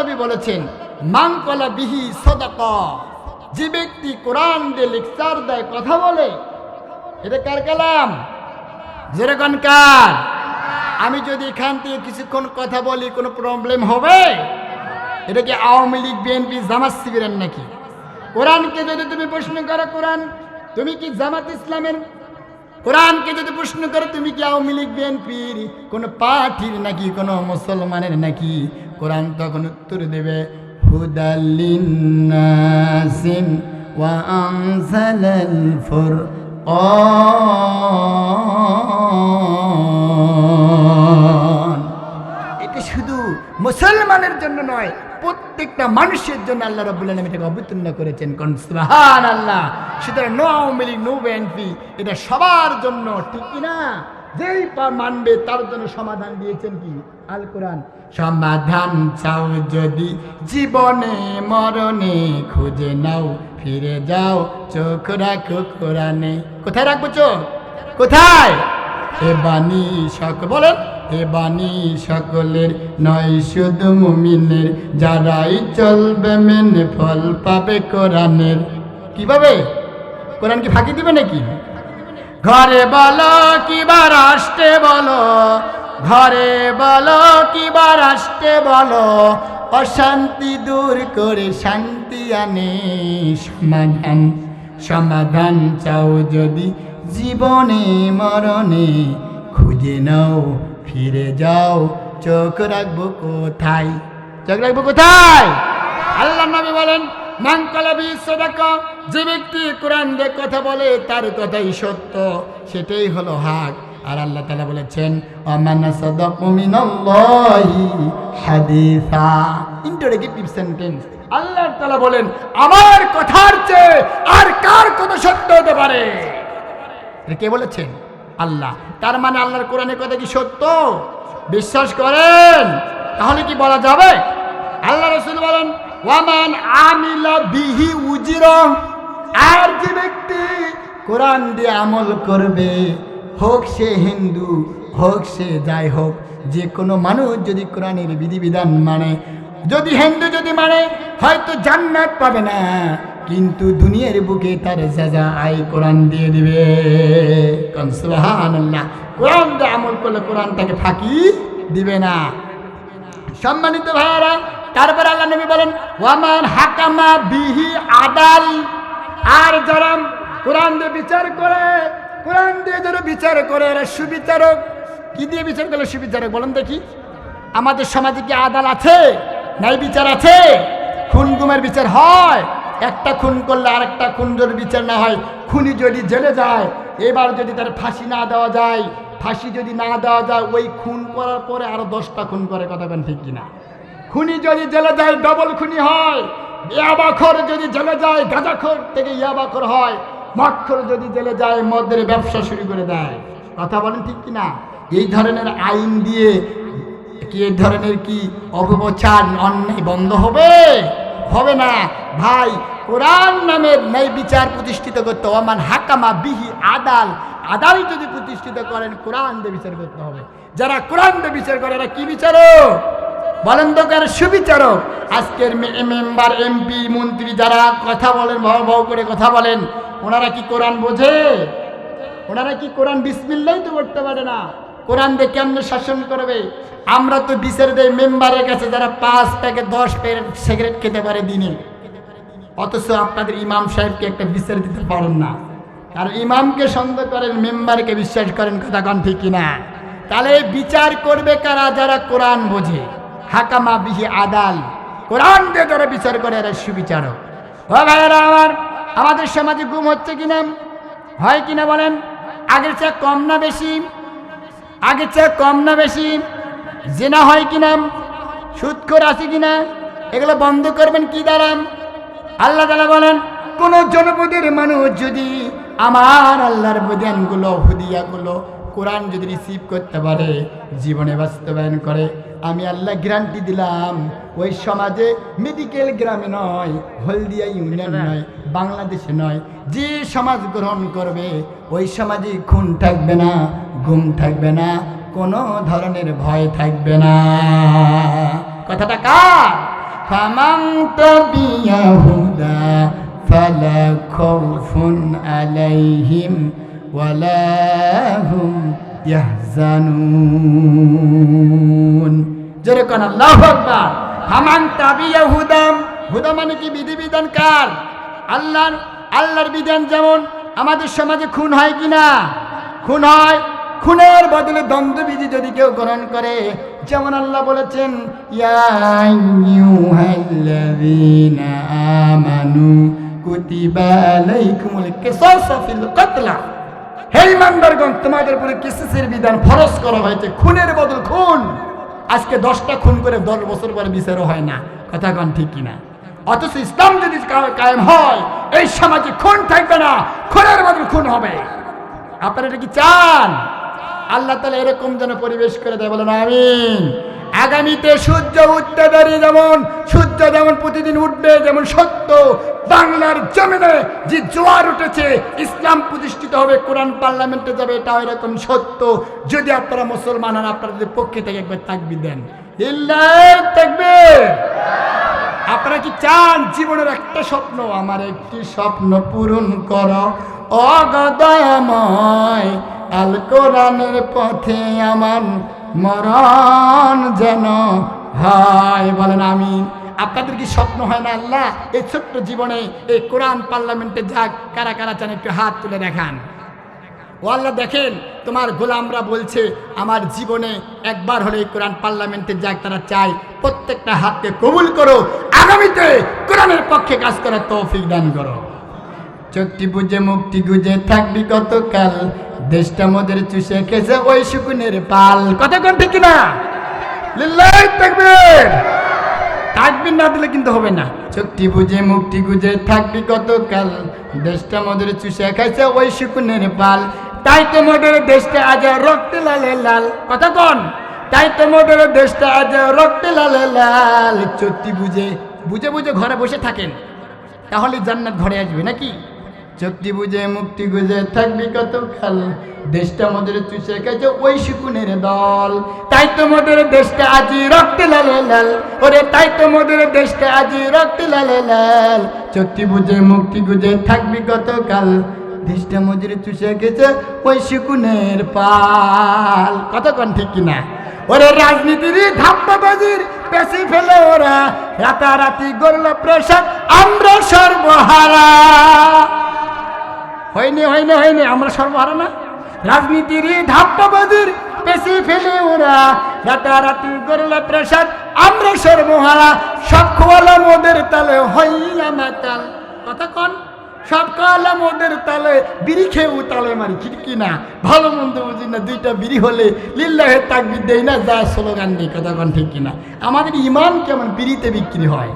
নবী বলেছেন মাংকলা বিহি সদাক। যে ব্যক্তি কোরআন দিয়ে লেকচার দেয়, কথা বলে, এটা কার কালাম? যেরকম কার? আমি যদি এখান থেকে কিছুক্ষণ কথা বলি, কোনো প্রবলেম হবে? এটা কি আওয়ামী লীগ, বিএনপি, জামাত শিবিরের নাকি? কোরআনকে যদি তুমি প্রশ্ন করো, কোরআন, তুমি কি জামাত ইসলামের কোরআনকে যদি প্রশ্ন করো, তুমি কি আওয়ামী লীগ বিএনপির কোনো পার্টির নাকি, কোনো মুসলমানের নাকি? কোরআন তখন উত্তর দেবে ফুরকান. এটা শুধু মুসলমানের জন্য নয় প্রত্যেকটা মানুষের জন্য আল্লাহ রব্বুল আলম এটাকে অবতীর্ণ করেছেন। কোন সুবহান আল্লাহ সুতরাং no Awami League, no BNP এটা সবার জন্য ঠিক না যেই মানবে তার জন্য সমাধান দিয়েছেন কি? আল কোরআন। সমাধান চাও যদি জীবনে মরণে খুঁজে নাও, ফিরে যাও চোখ রাখো কোরআনে। কোথায় রাখব চোখ? কোথায়? এ বাণী সকল বলেন। এ বাণী সকলের নয়, শুধু মুমিনের। যারাই চলবে মেনে ফল পাবে কোরআনের। কীভাবে? কোরআন কি ফাঁকি দিবে নাকি? ঘরে বলো কিবা রাষ্ট্রে বলো, ঘরে বলো কিবা রাষ্ট্রে বলো, অশান্তি দূর করে শান্তি আনে সমাধান সমাধান চাও যদি জীবনে, মরণে, খুঁজে নাও ফিরে যাও, চোখ রাখব কোথায়? চোখ রাখব কোথায়? আল্লাহ নবী বলেন মাংকলাবি সদাকা যে ব্যক্তি কোরআন দিয়ে কথা বলে, তার কথাই সত্য, সেটাই হলো হাক। আর আল্লাহ তালা বলেছেন মিনাল্লাহি সেন্টেন্স আল্লাহ তালা বলেন, আমার কথার চেয়ে আর কার কথা সত্য হতে পারে? কে বলেছেন? আল্লাহ। তার মানে আল্লাহর কোরআনের কথা কি সত্য? বিশ্বাস করেন? তাহলে কি বলা যাবে? আল্লাহ রসুল বলেন, ওয়ামান আমিলা বিহি উজিরং। আর যে ব্যক্তি কোরআন দিয়ে আমল করবে, হোক সে হিন্দু, হোক সে যাই হোক, যে কোনো মানুষ যদি কোরআনের বিধিবিধান মানে যদি হিন্দু যদি মানে হয়তো জান্নাত পাবে না। কিন্তু দুনিয়ার বুকে তার সাজা আই কোরআন দিয়ে দিবে। সুবহানাল্লাহ, কোরআন আমল করলে কোরআন তাকে ফাঁকি দিবে না। সম্মানিত ভাইয়ারা, তারপর আল্লাহ নবী বলেন, ওয়ামান হাকামা বিহি আদাল। আর যারা কোরআন দিয়ে বিচার করে, কোরআন দিয়ে যারা বিচার করে, এরা সুবিচারক। কি দিয়ে বিচার করলে সুবিচারক বলেন দেখি? আমাদের সমাজে কি আদাল আছে? নাই বিচার আছে? খুন গুমের বিচার হয়? একটা খুন করলে আরেকটা খুন যদি বিচার না হয়, খুনি যদি জেলে যায়, এবার যদি তার ফাঁসি না দেওয়া যায়, ফাঁসি যদি না দেওয়া যায়, ওই খুন করার পরে আরও দশটা খুন করে, কথা বলেন ঠিক কিনা? খুনি যদি জেলে যায় ডবল খুনি হয়, ইয়াবাখর যদি জেলে যায়, গাঁজাখর থেকে ইয়াবাখর হয়, মদখর যদি জেলে যায়, মদের ব্যবসা শুরু করে দেয়, কথা বলেন ঠিক কিনা? এই ধরনের আইন দিয়ে কি এই ধরনের কি অপপ্রচার অন্যায় বন্ধ হবে? হবে না। ভাই কোরআন নামের ন্যায় বিচার প্রতিষ্ঠিত করতে অমান হাকামা বিহি আদাল। আদাল যদি প্রতিষ্ঠিত করেন, কোরআন দিয়ে বিচার করতে হবে। যারা কোরআন দিয়ে বিচার করে, এরা কি বিচারক? বলেন তো কার সুবিচারক। আজকের মেম্বার, এমপি, মন্ত্রী যারা কথা বলেন, ভাও ভাও করে কথা বলেন, ওনারা কি কোরআন বোঝে? ওনারা কি কোরআন বিসমিল্লাই তো করতে পারে না? কোরআন দিয়ে কেমনে শাসন করবে? আমরা তো বিচার দেই মেম্বারের কাছে, যারা পাঁচ প্যাকেট দশ প্যাকেট সিগারেট খেতে পারে দিনে। অথচ আপনাদের ইমাম সাহেবকে একটা বিচার দিতে পারেন না। আর ইমামকে সন্দেহ করেন, মেম্বারকে বিশ্বাস করেন, কথা কন ঠিক কিনা। তাহলে বিচার করবে কারা? যারা কোরআন বোঝে। হাকামা বিহি আদাল। কোরআন দিয়ে যারা বিচার করে, এরা সুবিচারক। ও ভাইয়েরা, আমার আমাদের সমাজে গুম হচ্ছে কিনা? হয় কিনা বলেন? আগের চেয়ে কম না বেশি? আগের চেয়ে কম না বেশি? জেনা হয় কিনা? সুৎখর আছে কিনা? এগুলো বন্ধ করবেন কি দ্বারা? আল্লাহ তালা বলেন কোন জনপদের মানুষ যদি আমার আল্লাহর বিধানগুলো হুদিয়াগুলো কোরআন যদি রিসিভ করতে পারে জীবনে বাস্তবায়ন করে আমি আল্লাহ গ্যারান্টি দিলাম ওই সমাজে মেডিকেল গ্রামে নয় হলদিয়া ইউনিয়ন নয় বাংলাদেশে নয় যে সমাজ গ্রহণ করবে ওই সমাজে খুন থাকবে না ঘুম থাকবে না কোনো ধরনের ভয় থাকবে না। কথাটা কার? ফামাং হুদা ফালা খাউফুন আলাইহিম ওয়ালা হুম ইয়াহজানুন যেরকম আল্লাহু আকবার। ফামাং তাবিয়া হুদাম, হুদা মানে কি বিধিবিধান কার? আল্লাহর আল্লাহর বিধান যেমন আমাদের সমাজে খুন হয় কিনা? খুন হয়, খুনের বদলে দ্বন্দ্ববিধি যদি কেউ গ্রহণ করে যেমন আল্লাহ বলেছেন আমানু হে ইমানদারগণ, তোমাদের উপরে কিসেসের বিধান? ফরজ করা হয়েছে খুনের বদল খুন। আজকে দশটা খুন করে দশ বছর পরে বিচারও হয় না। কথা কন ঠিক কিনা? অথচ ইসলাম যদি কায়েম হয়, এই সমাজে খুন থাকবে না, খুনের বদল খুন হবে। আপনারা এটা কি চান? আল্লাহ তালা এরকম যেন পরিবেশ করে দেয়, বলেন আমিন। আগামীতে সূর্য উঠতে দেরি যেমন, সূর্য যেমন প্রতিদিন উঠবে, যেমন সত্য, বাংলার জমিনে যে জোয়ার উঠেছে, ইসলাম প্রতিষ্ঠিত হবে, কোরআন পার্লামেন্টে যাবে এটা এরকম সত্য। যদি আপনারা মুসলমান হন, আপনারা যদি পক্ষে থেকে একবার তাকবি দেন। তাকবীর। আপনারা কি চান জীবনের একটা স্বপ্ন? আমার একটি স্বপ্ন পূরণ করো। অগদয়ময় আল কোরআনের পথে আমার মরণ যেন হয়। বলেন আমি আপনাদের কি স্বপ্ন হয় না আল্লাহ? এই ছোট্ট জীবনে এই কোরআন পার্লামেন্টে যাক, কারা কারা চান একটু হাত তুলে দেখান। ও আল্লাহ, দেখেন, তোমার গোলামরা বলছে, আমার জীবনে একবার হলে কোরআন পার্লামেন্টে যাক, তারা চায় প্রত্যেকটা হাতকে কবুল করো, আগামীতে কোরআনের পক্ষে কাজ করার তৌফিক দান করো। চোখটি বুঝে, মুক্তি গুজে থাকবি কতকাল? দেশটা মোদের চুষে খেছে ওই শুকুনের পাল। কতক্ষণ ঠিক না তাকবীর! তাকবির না দিলে কিন্তু হবে না। চোখটি বুঝে মুখটি গুজে থাকবি কতকাল? দেশটা মোদের চুষে খাইছে ওই শুকুনের পাল। তাই তো মোদের দেশটা আজ রক্তে লালে লাল। কন? তাই তো মোদের দেশটা আজ রক্তে লালে লাল। চোখটি বুঝে বুঝে বুঝে ঘরে বসে থাকেন। তাহলে জান্নাত ঘরে আসবে নাকি? চোখটি বুঝে, মুক্তি গুজে থাকবি কত খাল দেশটা মোদের চুষে খাইছে ওই শুকুনের দল। তাই তো মোদের দেশটা আজি রক্তে লালে, লাল ওরে, তাই তো মোদের দেশটা আজি রক্তে লালে, লাল চোখটি বুঝে, মুক্তি গুজে থাকবি কত কাল? দেশটা মোদের চুষে গেছে ওই শিকুনের পাল। কতক্ষণ ঠিক কিনা ওরে, রাজনীতির ধাপ্পাবাজির পেশি ফেলে ওরা। রাতারাতি গড়ল প্রসাদ আমরা সর্বহারা। হয়নি হয়নি হয়নি, আমরা সর্বহারা না রাজনীতির ধাপ্পাবাজির পেশি ফেলে ওরা। রাতারাতি গড়ল প্রসাদ, আমরা সর্বহারা। সব খোয়ালাম ওদের তালে হইয়া মাতাল। কথা কন, সব কালাম ওদের তালে বিড়ি খেয়েও তালে মারি, ঠিক না? ভালো মন্দ বুঝি না, দুইটা বিড়ি হলে লিল্লাহে তাকবির দেই না, যা স্লোগান নেই কথা কন ঠিক কিনা আমাদের ইমান কেমন, বিড়িতে বিক্রি হয়?